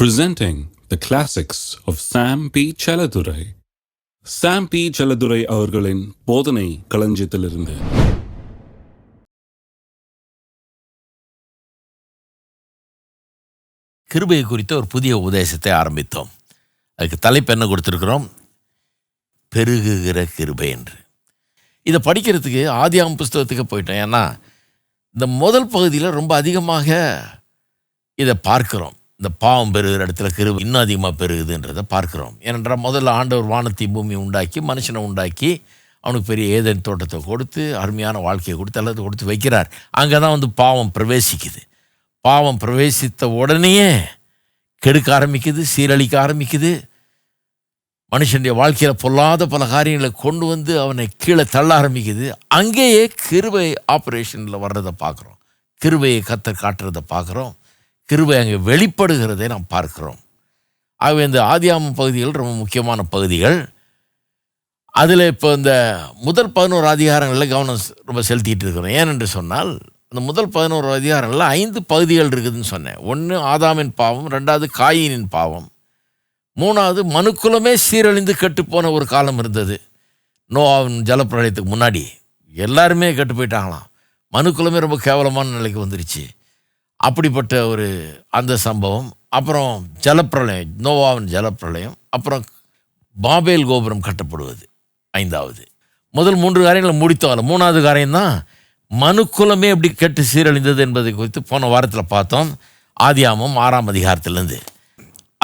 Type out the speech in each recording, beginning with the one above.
presenting the classics of Sam P. Chaladurai. Sam P Chelladurai அவர்களின் போதனை களஞ்சியத்திலிருந்து. கிருபையை குறித்த ஒரு புதிய உபதேசத்தை ஆரம்பித்தோம். அதுக்கு தலைப்பு என்ன கொடுத்துருக்குறோம்? பெருகுகிற கிருபை என்று. இதை படிக்கிறதுக்கு ஆதியாம் புஸ்தகத்துக்கு போயிட்டோம். ஏன்னா இந்த முதல் பகுதியில் ரொம்ப அதிகமாக இதை பார்க்கிறோம். இந்த பாவம் பெருகிற இடத்துல கிருபை இன்னும் அதிகமாக பெருகுதுன்றதை பார்க்குறோம். ஏனென்றால் முதல்ல ஆண்டவர் வானத்தை பூமி உண்டாக்கி மனுஷனை உண்டாக்கி அவனுக்கு பெரிய ஏதேன் தோட்டத்தை கொடுத்து அருமையான வாழ்க்கையை கொடுத்து எல்லாத்தையும் கொடுத்து வைக்கிறார். அங்கே தான் வந்து பாவம் பிரவேசிக்குது. பாவம் பிரவேசித்த உடனேயே கெடுக்க ஆரம்பிக்குது சீரழிக்க ஆரம்பிக்குது. மனுஷனுடைய வாழ்க்கையில் பொல்லாத பல காரியங்களை கொண்டு வந்து அவனை கீழே தள்ள ஆரம்பிக்குது. அங்கேயே கிருவை ஆப்ரேஷனில் வர்றதை பார்க்குறோம். கிருவையை கத்த காட்டுறதை பார்க்குறோம். கிருபை அங்கே வெளிப்படுகிறதை நாம் பார்க்கிறோம். ஆகவே இந்த ஆதியாம பகுதிகள் ரொம்ப முக்கியமான பகுதிகள். அதில் இப்போ இந்த முதல் பதினோரு அதிகாரங்களில் கவனம் ரொம்ப செலுத்திட்டு இருக்கிறோம். ஏனென்று சொன்னால் அந்த முதல் பதினோரு அதிகாரங்களில் ஐந்து பகுதிகள் இருக்குதுன்னு சொன்னேன். ஒன்று ஆதாமின் பாவம் ரெண்டாவது காயினின் பாவம். மூணாவது மனுக்குலமே சீரழிந்து கெட்டுப்போன ஒரு காலம் இருந்தது. நோவாவின் ஜலப்பிரளயத்துக்கு முன்னாடி. எல்லாருமே கெட்டு போயிட்டாங்களாம். மனுக்குலமே ரொம்ப கேவலமான நிலைக்கு வந்துருச்சு. அப்படிப்பட்ட ஒரு அந்த சம்பவம். அப்புறம் ஜலப்பிரளயம் நோவாவின் ஜலப்பிரளயம் அப்புறம் பாபேல் கோபுரம் கட்டப்படுவது ஐந்தாவது. முதல் மூன்று காரியங்களை முடித்தோம். மூணாவது காரியம் தான் மனுக்குலமே எப்படி கெட்டு சீரழிந்தது என்பதை குறித்து போன வாரத்தில் பார்த்தோம். ஆதியாமம் ஆறாம் அதிகாரத்திலேருந்து.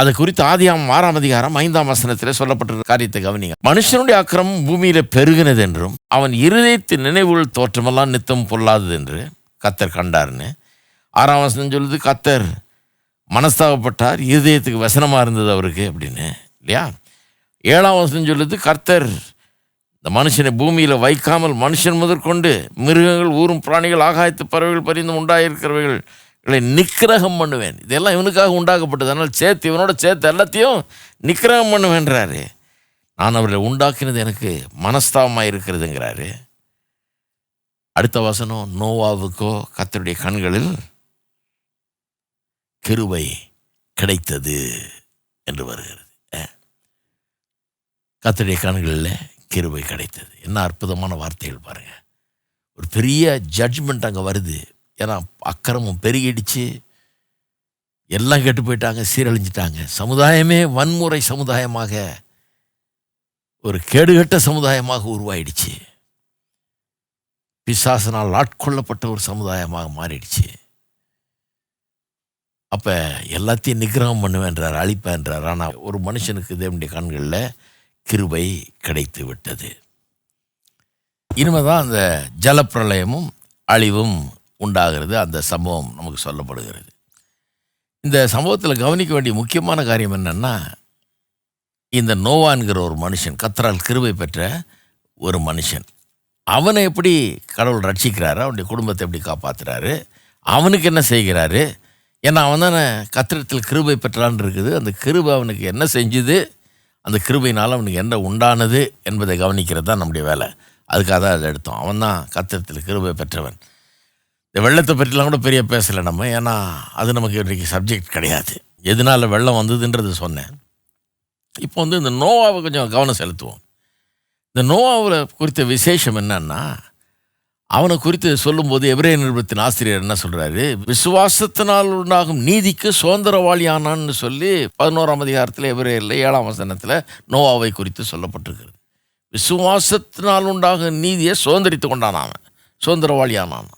அது குறித்து ஆதியாமம் ஆறாம் அதிகாரம் ஐந்தாம் வசனத்தில் சொல்லப்பட்டிருக்க காரியத்தை கவனிங்க. மனுஷனுடைய அக்கிரமம் பூமியில் பெருகினது என்றும் அவன் இருதயத்தின் நினைவுகள் தோற்றமெல்லாம் நித்தம் பொல்லாதது என்று கத்தர் கண்டார்னு ஆறாம் வசனம் சொல்லுது கத்தர் மனஸ்தாபப்பட்டார் இருதயத்துக்கு வசனமாக இருந்தது அவருக்கு அப்படின்னு இல்லையா? ஏழாம் வசனம் சொல்லுது கர்த்தர் இந்த மனுஷனை பூமியில் வைக்காமல் மனுஷன் முதற்கொண்டு மிருகங்கள் ஊரும் பிராணிகள் ஆகாயத்து பறவைகள் பரிந்து உண்டாயிருக்கிறவைகள் இவளை நிக்கிரகம் பண்ணுவேன். இதெல்லாம் இவனுக்காக உண்டாக்கப்பட்டது. அதனால் சேர்த்து இவனோட சேர்த்து எல்லாத்தையும் நிக்கிரகம் பண்ணுவேன்றாரு நான் அவர்களை உண்டாக்கினது எனக்கு மனஸ்தாபமாக இருக்கிறதுங்கிறாரு. அடுத்த வசனம் நோவாவுக்கோ கத்தருடைய கண்களில் கிருவை கிடைத்தது என்று வருகிறது. கத்தடைய கண்களில் கிருவை கிடைத்தது. என்ன அற்புதமான வார்த்தைகள் பாருங்கள் ஒரு பெரிய ஜட்ஜ்மெண்ட் அங்கே வருது. ஏன்னா அக்கிரமம் பெருகிடுச்சு. எல்லாம் கெட்டு போயிட்டாங்க சீரழிஞ்சிட்டாங்க. சமுதாயமே வன்முறை சமுதாயமாக ஒரு கேடுகட்ட சமுதாயமாக உருவாயிடுச்சு. பிசாசனால் ஆட்கொள்ளப்பட்ட ஒரு சமுதாயமாக மாறிடுச்சு. அப்போ எல்லாத்தையும் நிகிரகம் பண்ணுவேன்றார் அழிப்பேன்றார் ஆனால் ஒரு மனுஷனுக்கு தேவனுடைய கண்களில் கிருபை கிடைத்து விட்டது. இனிமேதான் அந்த ஜலப்பிரளயமும் அழிவும் உண்டாகிறது. அந்த சம்பவம் நமக்கு சொல்லப்படுகிறது. இந்த சம்பவத்தில் கவனிக்க வேண்டிய முக்கியமான காரியம் என்னென்னா இந்த நோவான்கிற ஒரு மனுஷன் கத்தரால் கிருபை பெற்ற ஒரு மனுஷன். அவனை எப்படி கடவுள் ரட்சிக்கிறாரு? அவனுடைய குடும்பத்தை எப்படி காப்பாத்துறாரு? அவனுக்கு என்ன செய்கிறாரு? ஏன்னா அவன் தானே கத்திரத்தில் கிருபை பெற்றான் இருக்குது. அந்த கிருபை அவனுக்கு என்ன செஞ்சுது? அந்த கிருபையினால் அவனுக்கு என்ன உண்டானது என்பதை கவனிக்கிறது தான் நம்முடைய வேலை. அதுக்காக தான் அதை எடுத்தோம். அவன் தான் கத்திரத்தில் கிருபை பெற்றவன். இந்த வெள்ளத்தை பற்றிலாம் கூட பெரிய பேசலை நம்ம. ஏன்னா அது நமக்கு இன்றைக்கு சப்ஜெக்ட் கிடையாது. எதனால் வெள்ளம் வந்ததுன்றது சொன்னேன். இப்போ வந்து இந்த நோவாவை கொஞ்சம் கவனம் செலுத்துவோம். இந்த நோவாவில் குறித்த விசேஷம் என்னன்னா அவனை குறித்து சொல்லும்போது எபிரே நிருபத்தின் ஆசிரியர் என்ன சொல்றாரு? விசுவாசத்தினால் உண்டாகும் நீதிக்கு சுதந்திரவாளியானான்னு சொல்லி பதினோராம் அதிகாரத்தில் எபிரேயில் ஏழாம் வசனத்தில் நோவாவை குறித்து சொல்லப்பட்டிருக்கிறது. விசுவாசத்தினால் உண்டாகும் நீதியை சுதந்திரித்து கொண்டான் அவன். சுதந்திரவாளியானான்.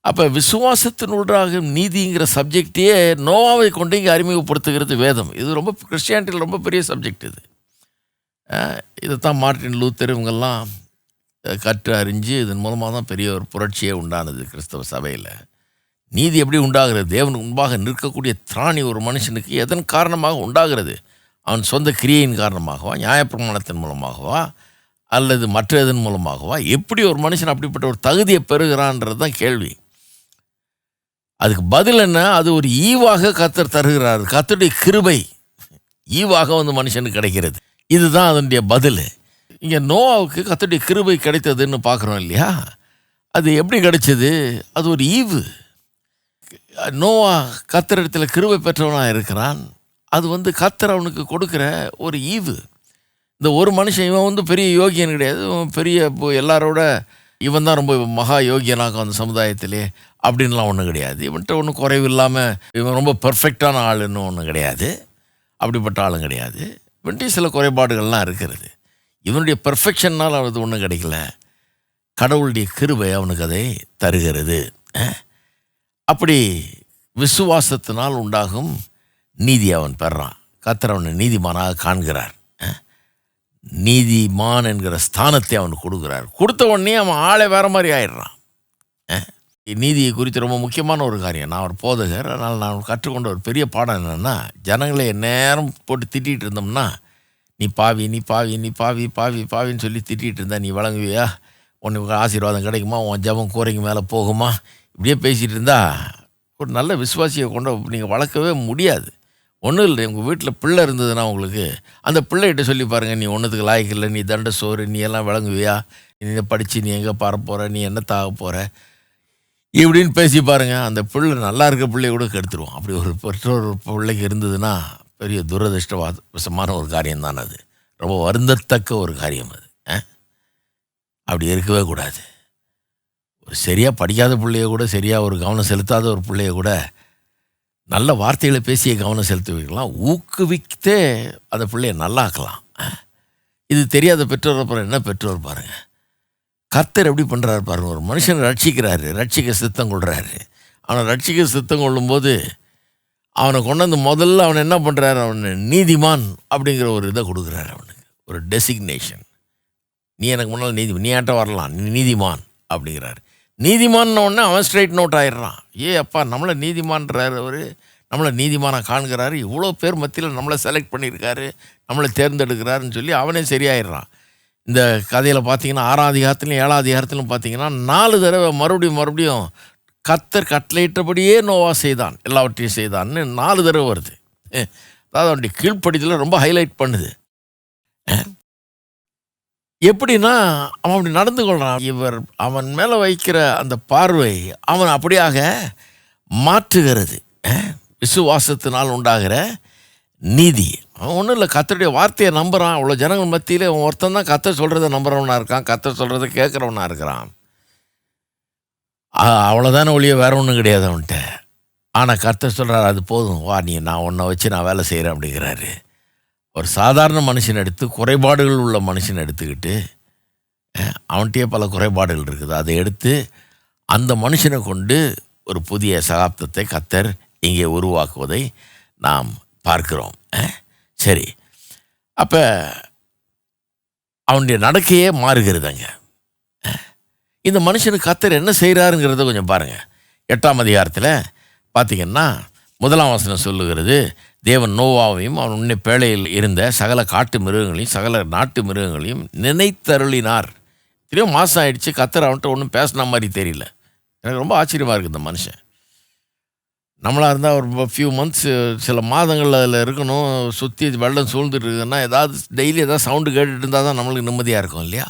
அப்போ விசுவாசத்தினூடாக நீதிங்கிற சப்ஜெக்டையே நோவாவை கொண்டு இங்கே அறிமுகப்படுத்துகிறது வேதம். இது ரொம்ப கிறிஸ்டியானிட்டியில் ரொம்ப பெரிய சப்ஜெக்ட் இது. இதைத்தான் மார்ட்டின் லூத்தர் இவங்கெல்லாம் கற்று அறிஞ்சு இதன் மூலமாக தான் பெரிய ஒரு புரட்சியே உண்டானது கிறிஸ்தவ சபையில். நீதி எப்படி உண்டாகிறது? தேவனுக்கு முன்பாக நிற்கக்கூடிய திராணி ஒரு மனுஷனுக்கு எதன் காரணமாக உண்டாகிறது? அவன் சொந்த கிரியையின் காரணமாகவா நியாயப்பிரமாணத்தின் மூலமாகவா அல்லது மற்ற இதன் மூலமாகவா? எப்படி ஒரு மனுஷன் அப்படிப்பட்ட ஒரு தகுதியை பெறுகிறான்றது தான் கேள்வி. அதுக்கு பதில் என்ன? அது ஒரு ஈவாக கத்தர் தருகிறார். கத்தருடைய கிருபை ஈவாக வந்து மனுஷனுக்கு கிடைக்கிறது. இதுதான் அதனுடைய பதில். இங்கே நோவாவுக்கு கத்தடி கிருபை கிடைத்ததுன்னு பார்க்குறோம் இல்லையா? அது எப்படி கிடைச்சது? அது ஒரு ஈவு. நோவா கத்தரிடத்துல கிருபை பெற்றவனாக இருக்கிறான். அது வந்து கத்தர் அவனுக்கு கொடுக்குற ஒரு ஈவு. இந்த ஒரு மனுஷன் இவன் வந்து பெரிய யோகியன் கிடையாது. இவன் பெரிய இப்போ எல்லாரோட இவன் தான் ரொம்ப மகா யோகியனாக்கும் அந்த சமுதாயத்திலே அப்படின்லாம் ஒன்றும் கிடையாது. இவன்கிட்ட ஒன்றும் குறைவு இல்லாமல் இவன் ரொம்ப பர்ஃபெக்டான ஆளுன்னு ஒன்றும் கிடையாது. அப்படிப்பட்ட ஆளும் கிடையாது. இவன்ட்டு சில குறைபாடுகள்லாம் இருக்கிறது. இவனுடைய பெர்ஃபெக்ஷன்னால் அவனுக்கு ஒன்றும் கிடைக்கல. கடவுளுடைய கிருபை அவனுக்கு அதை தருகிறது. அப்படி விசுவாசத்தினால் உண்டாகும் நீதி அவன் பெறான். கத்தர் அவனை நீதிமானாக காண்கிறார். நீதிமான் என்கிற ஸ்தானத்தை அவனுக்கு கொடுக்குறார். கொடுத்த உடனே அவன் ஆளே வேற மாதிரி ஆயிடுறான். நீதியை குறித்து ரொம்ப முக்கியமான ஒரு காரியம். நான் ஒரு போதகர். அதனால் நான் கற்றுக்கொண்ட ஒரு பெரிய பாடம் என்னென்னா ஜனங்களை நேரம் போட்டு திட்டிகிட்டு இருந்தோம்னா நீ பாவி நீ பாவி நீ பாவி பாவி பாவின்னு சொல்லி திட்டிகிட்டு இருந்தா நீ வழங்குவியா? உனக்கு ஆசீர்வாதம் கிடைக்குமா? உன் ஜபம் கூரைக்கு மேலே போகுமா? இப்படியே பேசிகிட்டு இருந்தா ஒரு நல்ல விசுவாசியை கொண்டு நீங்கள் வளர்க்கவே முடியாது. ஒன்றும் இல்லை உங்கள் வீட்டில் பிள்ளை இருந்ததுன்னா உங்களுக்கு. அந்த பிள்ளைகிட்ட சொல்லி பாருங்கள் நீ ஒன்றுத்துக்கு லாய்க்கு இல்லை நீ தண்ட சோறு நீ எல்லாம் விளங்குவியா நீ படித்து நீ எங்கே பார போகிற நீ என்ன தாக போகிற இப்படின்னு பேசி பாருங்கள் அந்த பிள்ளை நல்லா இருக்க பிள்ளைய கூட கெடுத்துருவோம் அப்படி ஒரு பெற்றோர் பிள்ளைக்கு இருந்ததுன்னா பெரிய துரதிருஷ்டவாசமான ஒரு காரியம் தான் அது. ரொம்ப வருந்தத்தக்க ஒரு காரியம் அது. அப்படி இருக்கவே கூடாது. ஒரு சரியாக படிக்காத பிள்ளைய கூட சரியாக ஒரு கவனம் செலுத்தாத ஒரு பிள்ளைய கூட நல்ல வார்த்தைகளை பேசிய கவனம் செலுத்தி வைக்கலாம் ஊக்குவித்தே அந்த பிள்ளைய நல்லாக்கலாம். இது தெரியாத பெற்றோர் அப்புறம் என்ன பெற்றோர் பாருங்கள் கர்த்தர் எப்படி பண்ணுறாரு பாருங்க. ஒரு மனுஷனை ரட்சிக்கிறாரு. ரட்சிக்க சித்தம் கொள்கிறாரு ஆனால் ரட்சிக்க சித்தம் கொள்ளும்போது அவனை கொண்டு வந்து முதல்ல அவனை என்ன பண்ணுறாரு அவனை நீதிமான் அப்படிங்கிற ஒரு இதை கொடுக்குறாரு அவனுக்கு. ஒரு டெசிக்னேஷன் நீ எனக்கு முன்னால் நீதி நீ ஆட்ட வரலாம். நீ நீதிமான் அப்படிங்கிறாரு. நீதிமான் உடனே அவன் ஸ்ட்ரைட் நோட் ஆயிடுறான். ஏ அப்பா நம்மளை நீதிமான்றார் அவர். நம்மளை நீதிமானாக காண்கிறாரு. இவ்வளோ பேர் மத்தியில் நம்மளை செலக்ட் பண்ணியிருக்காரு. நம்மளை தேர்ந்தெடுக்கிறாருன்னு சொல்லி அவனே சரியாயிடுறான். இந்த கதையில் பார்த்தீங்கன்னா ஆறாம் அதிகாரத்துலையும் ஏழாம் அதிகாரத்துலையும் பார்த்தீங்கன்னா நாலு தடவை மறுபடியும் மறுபடியும் கத்தர் கட்டளையிட்டபடியே நோவா செய்தான் எல்லாவற்றையும் செய்தான்னு நாலு தடவை வருது. அதாவது அவனுடைய கீழ்ப்படிதல ரொம்ப ஹைலைட் பண்ணுது. எப்படின்னா அவன் அப்படி நடந்து கொள்றான். இவர் அவன் மேலே வைக்கிற அந்த பார்வை அவன் அப்படியாக மாற்றுகிறது. விசுவாசத்தினால் உண்டாகிற நீதி. அவன் ஒன்றும் இல்லை கத்தருடைய வார்த்தையை நம்புகிறான் அவ்வளோ ஜனங்கள் மத்தியில் ஒருத்தன் தான் கத்தர் சொல்கிறத நம்புகிறவனாக இருக்கான் கத்தர் சொல்கிறத கேட்குறவனாக இருக்கிறான். அவ்வளோதானே ஒழிய வேற ஒன்றும் கிடையாது அவன்கிட்ட. ஆனால் கர்த்தர் சொல்கிறார் அது போதும். வா நீ நான் உன்னை வச்சு நான் வேலை செய்கிறேன் அப்படிங்கிறாரு. ஒரு சாதாரண மனுஷன் எடுத்து குறைபாடுகள் உள்ள மனுஷன் எடுத்துக்கிட்டு அவன்கிட்டயே பல குறைபாடுகள் இருக்குது. அதை எடுத்து அந்த மனுஷனை கொண்டு ஒரு புதிய சகாப்தத்தை கத்தர் இங்கே உருவாக்குவதை நாம் பார்க்கிறோம். சரி. அப்போ அவனுடைய நடக்கையே மாறுகிறதுங்க. இந்த மனுஷனுக்கு கத்தர் என்ன செய்கிறாருங்கிறத கொஞ்சம் பாருங்கள் எட்டாம் அதிகாரத்தில் பார்த்தீங்கன்னா முதலாம் வசனம் சொல்லுகிறது தேவன் நோவாவையும் அவன் உன்னை பேழையில் இருந்த சகல காட்டு மிருகங்களையும் சகல நாட்டு மிருகங்களையும் நினைத்தருளினார். திரும்ப மாதம் ஆயிடுச்சு கத்தர் அவன்கிட்ட ஒன்றும் பேசின மாதிரி தெரியல. எனக்கு ரொம்ப ஆச்சரியமாக இருக்குது இந்த மனுஷன். நம்மளாக இருந்தால் ஒரு ஃபியூ மந்த்ஸ் சில மாதங்கள் அதில் இருக்கணும் சுற்றி வெள்ளம் சூழ்ந்துட்டு இருக்குதுன்னா ஏதாவது டெய்லி ஏதாவது சவுண்டு கேட்டுட்டு இருந்தால் தான் நம்மளுக்கு நிம்மதியாக இருக்கும் இல்லையா?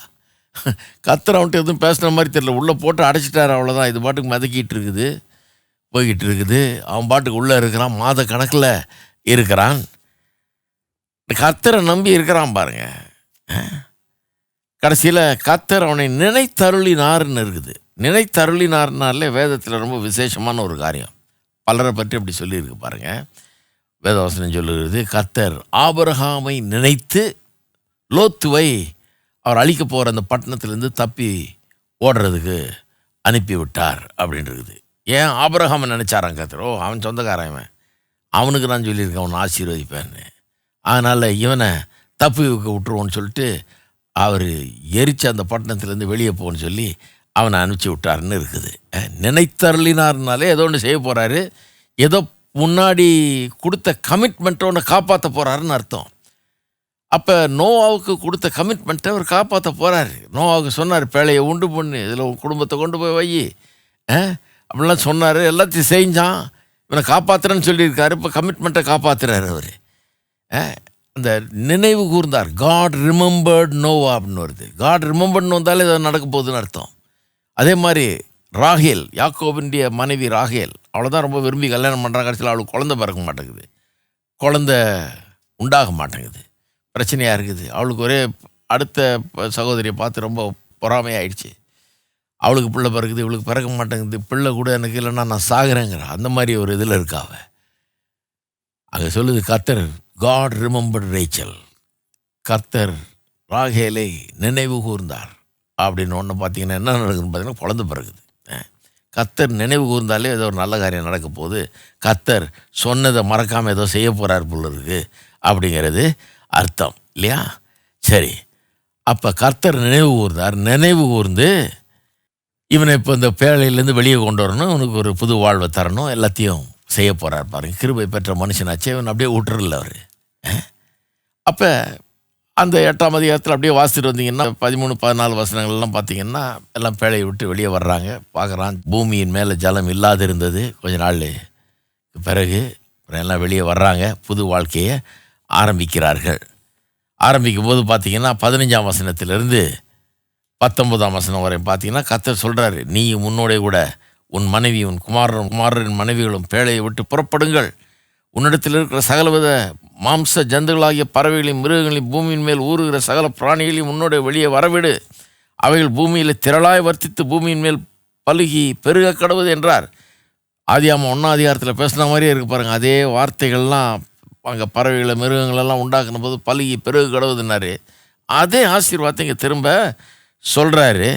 கத்தர் அவன்கிட்ட எதுவும் பேசுன மாதிரி தெரியல. உள்ளே போட்டு அடைச்சிட்டாரு அவ்வளோதான் இது பாட்டுக்கு மிதக்கிட்டு இருக்குது. போய்கிட்டு இருக்குது. அவன் பாட்டுக்கு உள்ளே இருக்கிறான். மாத கணக்கில் இருக்கிறான். கத்தரை நம்பி இருக்கிறான் பாருங்க. கடைசியில் கத்தர் அவனை நினைத்தருளினார்னு இருக்குது. நினைத்தருளினார்னாலே வேதத்தில் ரொம்ப விசேஷமான ஒரு காரியம். பலரை பற்றி அப்படி சொல்லியிருக்கு பாருங்கள் வேதவசனம் சொல்லுகிறது கத்தர் ஆபரகாமை நினைத்து லோத்துவை அவர் அழிக்க போகிற அந்த பட்டணத்திலேருந்து தப்பி ஓடுறதுக்கு அனுப்பி விட்டார் ஏன் ஆபரகாமை நினச்சாரான் கத்தர் ஓ அவன் சொந்தக்காரன் இவன். அவனுக்கு நான் சொல்லியிருக்கேன் அவனை ஆசீர்வதிப்பேன்னு. அதனால் இவனை தப்பி வைக்க விட்டுருவோன்னு சொல்லிட்டு அவர் எரிச்ச அந்த பட்டணத்துலேருந்து வெளியே போகணும்னு சொல்லி அவனை அனுப்பிச்சி விட்டாருன்னு இருக்குது. நினைத்தருளினார்னாலே ஏதோ ஒன்று செய்ய போகிறாரு ஏதோ முன்னாடி கொடுத்த கமிட்மெண்ட்டை ஒன்று காப்பாற்ற போகிறாருன்னு அர்த்தம். அப்போ நோவாவுக்கு கொடுத்த கமிட்மெண்ட்டை அவர் காப்பாற்ற போகிறாரு நோவாவுக்கு சொன்னார் பேழையை உண்டு பண்ணு இதில் உன் குடும்பத்தை கொண்டு போய் வை. ஆ? அப்படிலாம் சொன்னார் எல்லாத்தையும் செஞ்சான். இவனை காப்பாற்றுறேன்னு சொல்லியிருக்காரு இப்போ கமிட்மெண்ட்டை காப்பாற்றுறாரு அவர். அந்த நினைவு கூர்ந்தார். காட் ரிமெம்பர்ட் நோவா அப்படின்னு வருது. காட் ரிமெம்பர்ட்னு வந்தாலே ஏதோ நடக்க போகுதுன்னு அர்த்தம். அதே மாதிரி ராகேல் யாக்கோபினுடைய மனைவி ராகேல் அவ்வளோதான் ரொம்ப விரும்பி கல்யாணம் பண்ணுறாங்க கடைசியில் அவளுக்கு குழந்தை பிறக்க மாட்டேங்குது. குழந்த உண்டாக மாட்டேங்குது. பிரச்சனையாக இருக்குது. அவளுக்கு ஒரே அடுத்த ப- சகோதரியை பார்த்து ரொம்ப பொறாமையாயிடுச்சு. அவளுக்கு பிள்ளை பிறகுது இவளுக்கு பிறக்க மாட்டேங்குது பிள்ளை கூட எனக்கு இல்லைன்னா நான் சாகுறேங்கிற அந்த மாதிரி ஒரு இதில் இருக்காவ அங்கே சொல்லுது கத்தர் காட் ரிமெம்பர் ரேச்சல் கர்த்தர் ராகேலை நினைவு கூர்ந்தார். அப்படின்னு ஒன்று பார்த்தீங்கன்னா என்ன நடக்குதுன்னு பார்த்தீங்கன்னா குழந்த பிறகுது. கத்தர் நினைவு கூர்ந்தாலே ஏதோ ஒரு நல்ல காரியம் நடக்க போகுது. கத்தர் சொன்னதை மறக்காமல் ஏதோ செய்ய போகிறார் போல இருக்குது அப்படிங்கிறது அர்த்தம் இல்லையா? சரி. அப்போ கர்த்தர் நினைவு கூர்ந்தார். நினைவு கூர்ந்து இவனை இப்போ இந்த பேழையிலேருந்து வெளியே கொண்டு வரணும். இவனுக்கு ஒரு புது வாழ்வை தரணும். எல்லாத்தையும் செய்ய போகிறார் பாருங்க. கிருபை பெற்ற மனுஷனாச்சே. இவன் அப்படியே விட்டுறல அவர். அப்போ அந்த எட்டாம் அதிகாரத்தில் அப்படியே வாசிட்டு வந்தீங்கன்னா பதிமூணு பதினாலு வசனங்கள்லாம் பார்த்தீங்கன்னா எல்லாம் பேழையை விட்டு வெளியே வர்றாங்க. பார்க்குறான் பூமியின் மேலே ஜலம் இல்லாது இருந்தது கொஞ்ச நாள் பிறகு எல்லாம் வெளியே வர்றாங்க. புது வாழ்க்கையை ஆரம்பிக்கிறார்கள். ஆரம்பிக்கும் போது பார்த்தீங்கன்னா பதினஞ்சாம் வசனத்திலிருந்து பத்தொன்பதாம் வசனம் வரை பார்த்தீங்கன்னா கத்தர் சொல்கிறாரு நீ உன்னோடைய கூட உன் மனைவி உன் குமாரன் குமாரரின் மனைவிகளும் பேழையை விட்டு புறப்படுங்கள். உன்னிடத்தில் இருக்கிற சகலவித மாம்ச ஜந்துகளாகிய பறவைகளையும் மிருகங்களையும் பூமியின் மேல் ஊறுகிற சகல பிராணிகளையும் உன்னோட வெளியே வரவிடு. அவைகள் பூமியில் திரளாய் வர்த்தித்து பூமியின் மேல் பழுகி பெருக கடவுது என்றார். ஆதியாம ஒன்றாம் அதிகாரத்தில் பேசின மாதிரியே இருக்கு பாருங்கள் அதே வார்த்தைகள்லாம் அங்கே பறவைகளை மிருகங்களெல்லாம் உண்டாக்குன போது பலுகி பெருகு கடவுதுனாரு அதே ஆசீர்வாதத்தை இங்கே திரும்ப சொல்கிறாரு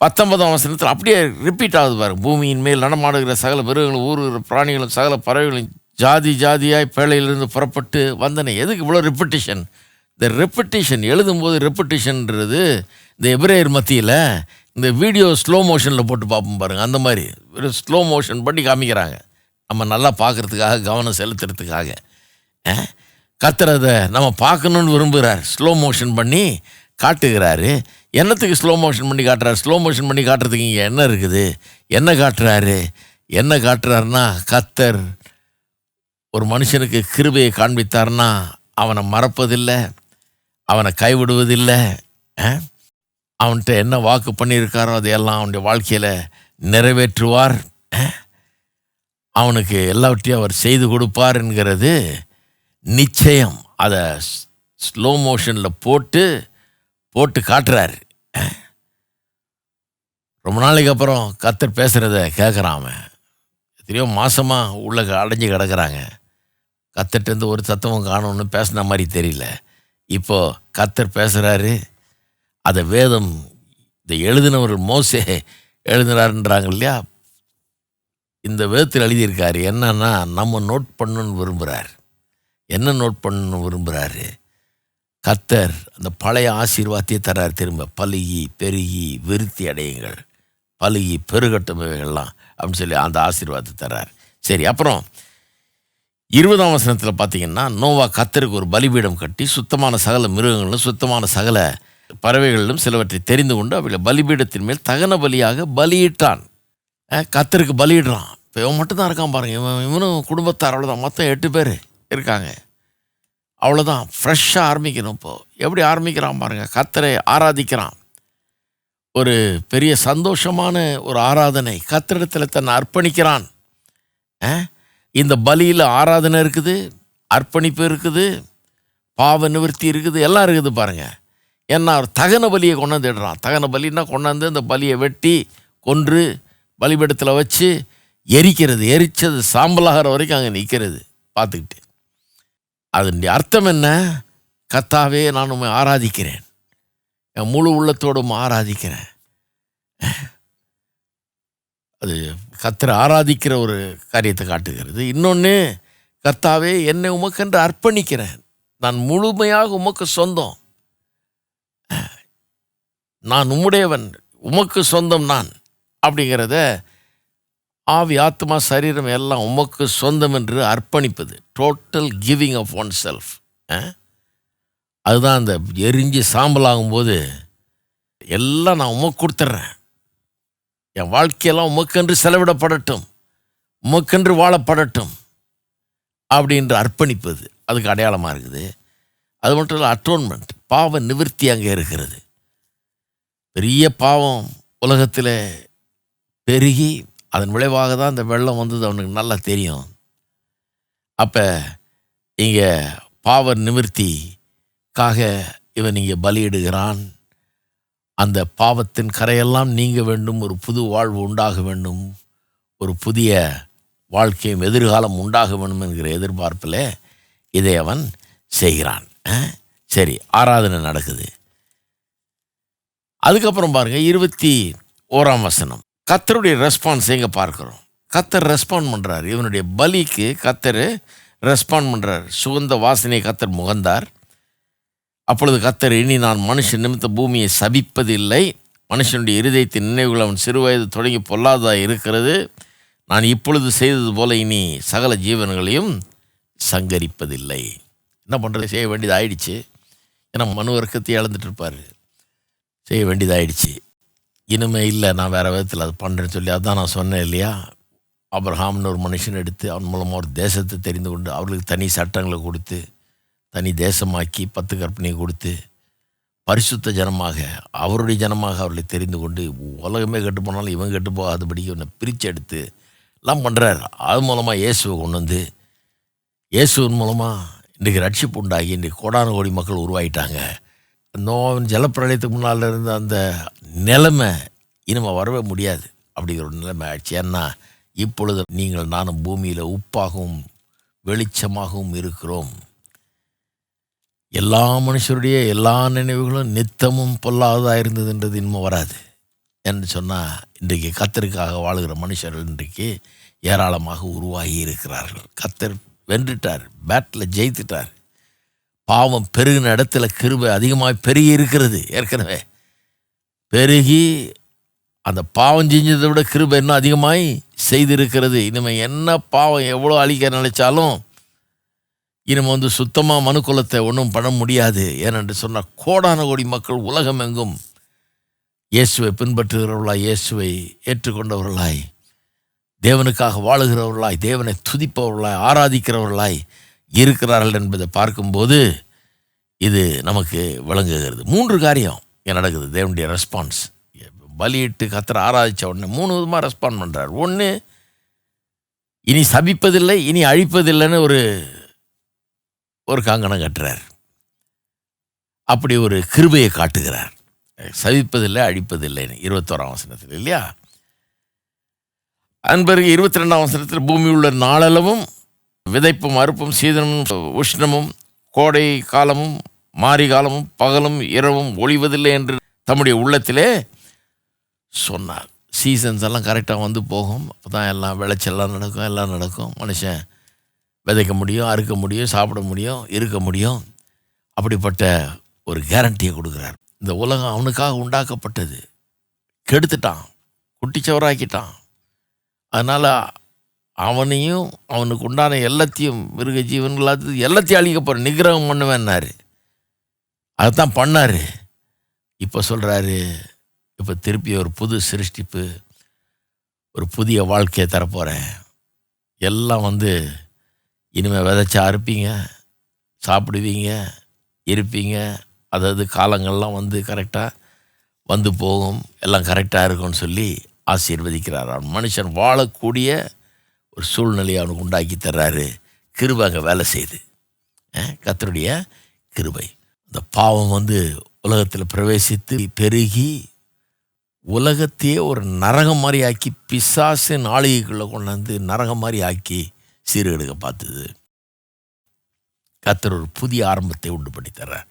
பத்தொன்பதாம் வசனத்தில் அப்படியே ரிப்பீட் ஆகுது பாருங்க பூமியின் மேல் நடமாடுகிற சகல மிருகங்களும் ஊறுகிற பிராணிகளும் சகல பறவைகளும் ஜாதி ஜாதியாய் பேழையிலிருந்து புறப்பட்டு வந்தன. எதுக்கு இவ்வளோ ரெப்பிட்டிஷன் இந்த ரெப்பிட்டிஷன் எழுதும்போது ரெப்பிட்டிஷன்ன்றது இந்த எபிரேயர் மத்தியில் இந்த வீடியோ ஸ்லோ மோஷனில் போட்டு பார்ப்போம் பாருங்கள் அந்த மாதிரி. ஒரு ஸ்லோ மோஷன் பண்ணி காமிக்கிறாங்க. நம்ம நல்லா பார்க்கறதுக்காக கவனம் செலுத்துறதுக்காக. அஹ், அதை நம்ம பார்க்கணுன்னு விரும்புகிறார். ஸ்லோ மோஷன் பண்ணி காட்டுகிறாரு. என்னத்துக்கு ஸ்லோ மோஷன் பண்ணி காட்டுறாரு? ஸ்லோ மோஷன் பண்ணி காட்டுறதுக்கு இங்கே என்ன இருக்குது? என்ன காட்டுறாரு? என்ன காட்டுறாருன்னா கத்தர் ஒரு மனுஷனுக்கு கிருபையை காண்பித்தார்னா அவனை மறப்பதில்லை. அவனை கைவிடுவதில்லை. அவன்கிட்ட என்ன வாக்கு பண்ணியிருக்காரோ அதையெல்லாம் அவனுடைய வாழ்க்கையில் நிறைவேற்றுவார். அவனுக்கு எல்லாவற்றையும் அவர் செய்து கொடுப்பார் என்கிறது நிச்சயம். அதை ஸ்லோ மோஷனில் போட்டு போட்டு காட்டுறாரு. ரொம்ப நாளைக்கு அப்புறம் கத்தர் பேசுகிறத கேட்குறான் அவன். எத்தனையோ மாதமாக உள்ள அடைஞ்சு கிடக்கிறாங்க. கத்தர்ட்டேருந்து ஒரு தத்துவம் காணும்னு பேசின மாதிரி தெரியல. இப்போ கத்தர் பேசுகிறாரு அதை வேதம் இந்த எழுதினவர்கள் மோசே எழுதுனாருன்றாங்க இல்லையா? இந்த வேதத்தில் எழுதியிருக்காரு. என்னன்னா நம்ம நோட் பண்ணணுன்னு விரும்புகிறார் என்ன நோட் பண்ண விரும்புகிறாரு கத்தர் அந்த பழைய ஆசீர்வாதத்தையே தர்றார் திரும்ப. பழுகி பெருகி விருத்தி அடையுங்கள். பழுகி பெருகட்டும் இவைகள்லாம் அப்படின்னு சொல்லி அந்த ஆசீர்வாதத்தை தர்றார். சரி அப்புறம் இருபதாம் வசனத்தில் பார்த்தீங்கன்னா நோவா கத்தருக்கு ஒரு பலிபீடம் கட்டி சுத்தமான சகல மிருகங்களும் சுத்தமான சகல பறவைகளிலும் சிலவற்றை தெரிந்து கொண்டு அவைகளை பலிபீடத்தின் மேல் தகன பலியாக பலியிட்டான். கத்தருக்கு பலியிடுறான். இப்போ இவன் மட்டும்தான் இருக்கான் பாருங்க. இவன் இவனும் குடும்பத்தார் அவ்வளோதான் மொத்தம் எட்டு பேர். இருக்காங்க. அவ்வளோதான் ஃப்ரெஷ்ஷாக ஆரம்பிக்கணும் இப்போது எப்படி ஆரம்பிக்கிறான் பாருங்கள் கத்தரை ஆராதிக்கிறான். ஒரு பெரிய சந்தோஷமான ஒரு ஆராதனை. கத்திரிடத்தில் தன்னை அர்ப்பணிக்கிறான். இந்த பலியில் ஆராதனை இருக்குது அர்ப்பணிப்பு இருக்குது பாவ நிவர்த்தி இருக்குது எல்லாம் இருக்குது பாருங்கள் ஏன்னா அவர் தகன பலியை கொண்டாந்துடுறான். தகன பலின்னா கொண்டாந்து அந்த பலியை வெட்டி கொன்று பலிபடத்தில் வச்சு எரிக்கிறது. எரிச்சது சாம்பலாகிற வரைக்கும் அங்கே நிற்கிறது பார்த்துக்கிட்டு. அதனுடைய அர்த்தம் என்ன? கத்தாவே நான் உண்மை ஆராதிக்கிறேன். என் முழு உள்ளத்தோடும் ஆராதிக்கிறேன். அது கத்தரை ஆராதிக்கிற ஒரு காரியத்தை காட்டுகிறது. இன்னொன்று கர்த்தாவே என்னை உமக்கென்று அர்ப்பணிக்கிறேன். நான் முழுமையாக உமக்கு சொந்தம். நான் உம்முடையவன் உமக்கு சொந்தம் நான் அப்படிங்கிறத ஆவி ஆத்மா சரீரம் எல்லாம் உமக்கு சொந்தம் என்று அர்ப்பணிப்பது. Total giving of one self அதுதான் அந்த எரிஞ்சு சாம்பலாகும்போது எல்லாம் நான் உமக்கு கொடுத்துட்றேன். என் வாழ்க்கையெல்லாம் உமக்கென்று செலவிடப்படட்டும். உமக்கென்று வாழப்படட்டும். அப்படின்ற அர்ப்பணிப்பது. அதுக்கு அடையாளமாக இருக்குது. அது மட்டும் இல்லை அட்டோன்மெண்ட் பாவ நிவர்த்தி அங்கே இருக்கிறது. பெரிய பாவம் உலகத்தில் பெருகி அதன் விளைவாக தான் அந்த வெள்ளம் வந்தது அவனுக்கு நல்லா தெரியும். அப்போ இங்கே பாவ நிமிர்த்திக்காக இவன் இங்கே பலியிடுகிறான். அந்த பாவத்தின் கரையெல்லாம் நீங்க வேண்டும் ஒரு புது வாழ்வு உண்டாக வேண்டும் ஒரு புதிய வாழ்க்கையும் எதிர்காலம் உண்டாக வேண்டும் என்கிற எதிர்பார்ப்பில் இதை அவன் செய்கிறான். சரி ஆராதனை நடக்குது. அதுக்கப்புறம் பாருங்கள் இருபத்தி ஓராம் வசனம். கத்தருடைய ரெஸ்பான்ஸ் எங்கே பார்க்கிறோம்? கத்தர் ரெஸ்பாண்ட் பண்ணுறார் இவனுடைய பலிக்கு கத்தர் ரெஸ்பாண்ட் பண்ணுறார் சுகந்த வாசனை கத்தர் முகந்தார். அப்பொழுது கத்தர் இனி நான் மனுஷன் நிமித்த பூமியை சபிப்பதில்லை. மனுஷனுடைய இருதயத்தின் நினைவுகள் அவன் சிறுவயது தொடங்கி பொல்லாததாக இருக்கிறது. நான் இப்பொழுது செய்தது போல இனி சகல ஜீவன்களையும் சங்கரிப்பதில்லை. என்ன பண்ணுறது செய்ய வேண்டியது ஆயிடுச்சு ஏன்னா மனு வர்க்கத்தை இழந்துட்டு இருப்பார். செய்ய வேண்டியதாயிடுச்சு. இனிமே இல்லை நான் வேறு விதத்தில் அது பண்ணுறேன்னு சொல்லி அதுதான் நான் சொன்னேன் இல்லையா? அப்ரஹாம்னு ஒரு மனுஷன் எடுத்து அவன் மூலமாக ஒரு தேசத்தை தெரிந்து கொண்டு அவர்களுக்கு தனி சட்டங்களை கொடுத்து தனி தேசமாக்கி பத்து கற்பனை கொடுத்து பரிசுத்த ஜனமாக அவருடைய ஜனமாக அவர்களை தெரிந்து கொண்டு உலகமே கெட்டு போனாலும் இவன் கெட்டு போகாதபடிக்கு இவனை பிரித்து எடுத்து எல்லாம் பண்ணுறார் அது மூலமாக இயேசுவை கொண்டு வந்து இயேசுவின் மூலமாக இன்றைக்கு ரட்சிப்பு உண்டாகி இன்றைக்கு கோடான கோடி மக்கள் உருவாயிட்டாங்க. நோவின் ஜலப்பிரளயத்துக்கு முன்னால் இருந்த அந்த நிலைமை இனிமே வரவே முடியாது. அப்படிங்கிற ஒரு நிலைமை ஆயிடுச்சு. ஏன்னா இப்பொழுது நீங்கள் நானும் பூமியில் உப்பாகவும் வெளிச்சமாகவும் இருக்கிறோம். எல்லா மனுஷருடைய எல்லா நினைவுகளும் நித்தமும் பொல்லாததாக இருந்ததுன்றது இனிமே வராது. என்று சொன்னால் இன்றைக்கு கத்தருக்காக வாழுகிற மனுஷர்கள் இன்றைக்கு ஏராளமாக உருவாகி இருக்கிறார்கள். கத்தர் வென்றுட்டார் பேட்டில் ஜெயித்துட்டார். பாவம் பெருகின இடத்துல கிருபை அதிகமாக பெருகி இருக்கிறது ஏற்கனவே. பெருகி அந்த பாவம் செஞ்சதை விட கிருபை இன்னும் அதிகமாய் செய்திருக்கிறது. இனிமேல் என்ன பாவம் எவ்வளோ அழிக்க நினைச்சாலும் இனிமேல் வந்து சுத்தமாக மனுக்குலத்தை ஒன்றும் பண்ண முடியாது. ஏனென்று சொன்னால் கோடான கோடி மக்கள் உலகம் எங்கும் இயேசுவை பின்பற்றுகிறவர்களாய் இயேசுவை ஏற்றுக்கொண்டவர்களாய் தேவனுக்காக வாழுகிறவர்களாய் தேவனை துதிப்பவர்களாய் ஆராதிக்கிறவர்களாய் இருக்கிறார்கள் என்பதை பார்க்கும்போது இது நமக்கு விளங்குகிறது. மூன்று காரியம் நடக்குது. தேவனுடைய ரெஸ்பான்ஸ் பலியிட்டு கத்திர ஆராய்ச்ச உடனே மூணு விதமாக ரெஸ்பாண்ட் பண்ணுறார் ஒன்று இனி சபிப்பதில்லை இனி அழிப்பதில்லைன்னு ஒரு ஒரு காங்கணம் கட்டுறார். அப்படி ஒரு கிருபையை காட்டுகிறார். சவிப்பதில்லை அழிப்பதில்லைன்னு. இருபத்தோராம் வசனத்தில் இல்லையா? அதன் பிறகு இருபத்தி ரெண்டாம் வசனத்தில் பூமி உள்ள நாளளவும் விதைப்பும் அறுப்பும் சீதனமும் உஷ்ணமும் கோடை காலமும் மாரி காலமும் பகலும் இரவும் ஒழிவதில்லை என்று தம்முடைய உள்ளத்திலே சொன்னார். சீசன்ஸ் எல்லாம் கரெக்டாக வந்து போகும். அப்போ தான் எல்லாம் விளைச்செல்லாம் நடக்கும் எல்லாம் நடக்கும். மனுஷன் விதைக்க முடியும் அறுக்க முடியும் சாப்பிட முடியும் இருக்க முடியும். அப்படிப்பட்ட ஒரு கேரண்டியை கொடுக்குறார். இந்த உலகம் அவனுக்காக உண்டாக்கப்பட்டது. கெடுத்துட்டான். குட்டிச்சவராக்கிட்டான். அதனால் அவனையும் அவனுக்கு உண்டான எல்லாத்தையும் மிருக ஜீவன்களாது எல்லாத்தையும் அழிக்க போகிற நிகிரகம் பண்ணுவேன்னாரு. அதைத்தான் பண்ணார். இப்போ சொல்கிறாரு இப்போ திருப்பி ஒரு புது சிருஷ்டிப்பு ஒரு புதிய வாழ்க்கையை தரப்போகிறேன் எல்லாம் வந்து இனிமேல் விதைச்சா அறுப்பீங்க சாப்பிடுவீங்க இருப்பீங்க. அதாவது காலங்கள்லாம் வந்து கரெக்டாக வந்து போகும். எல்லாம் கரெக்டாக இருக்கும்னு சொல்லி ஆசீர்வதிக்கிறார். மனுஷன் வாழக்கூடிய ஒரு சூழ்நிலையை அவனுக்கு உண்டாக்கி தர்றாரு. கிருபை அங்கே வேலை செய்து. கத்தருடைய கிருபை. இந்த பாவம் வந்து உலகத்தில் பிரவேசித்து பெருகி உலகத்தையே ஒரு நரகம் மாதிரி ஆக்கி பிசாசின் ஆளுகைக்குள்ளே கொண்டாந்து நரகம் மாதிரி ஆக்கி சீர்கெடுக்க பார்த்தது. கத்தர் ஒரு புதிய ஆரம்பத்தை உண்டு பண்ணி தர்றார்.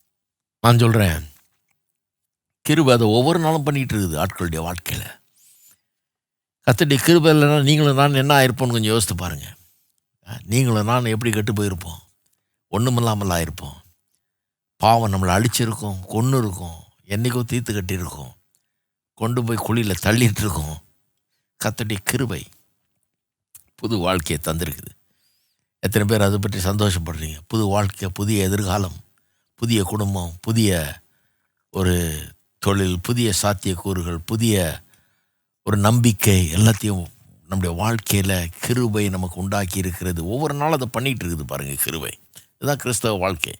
நான் சொல்கிறேன் கிருபை அதை ஒவ்வொரு நாளும் பண்ணிகிட்டு இருக்குது ஆட்களுடைய வாழ்க்கையில். கத்தடி கிருபை இல்லைன்னா நீங்களும் நான் என்ன ஆயிருப்போம்னு கொஞ்சம் யோசித்து பாருங்கள் நீங்களும் நான் எப்படி கெட்டு போயிருப்போம். ஒன்றுமில்லாமல் ஆயிருப்போம். பாவம் நம்மளை அழிச்சிருக்கோம் கொன்று இருக்கும் என்றைக்கோ தீர்த்து கட்டியிருக்கோம். கொண்டு போய் குழியில் தள்ளிட்டு இருக்கோம் கிருபை புது வாழ்க்கையை தந்திருக்குது. எத்தனை பேர் அதை பற்றி சந்தோஷப்படுறீங்க? புது வாழ்க்கை புதிய எதிர்காலம் புதிய குடும்பம் புதிய ஒரு தொழில் புதிய சாத்தியக்கூறுகள் புதிய ஒரு நம்பிக்கை எல்லாத்தையும் நம்முடைய வாழ்க்கையில் கிருபை நமக்கு உண்டாக்கி இருக்கிறது. ஒவ்வொரு நாளும் அதை பண்ணிகிட்டு இருக்குது பாருங்கள் கிருபை. இதுதான் கிறிஸ்தவ வாழ்க்கை.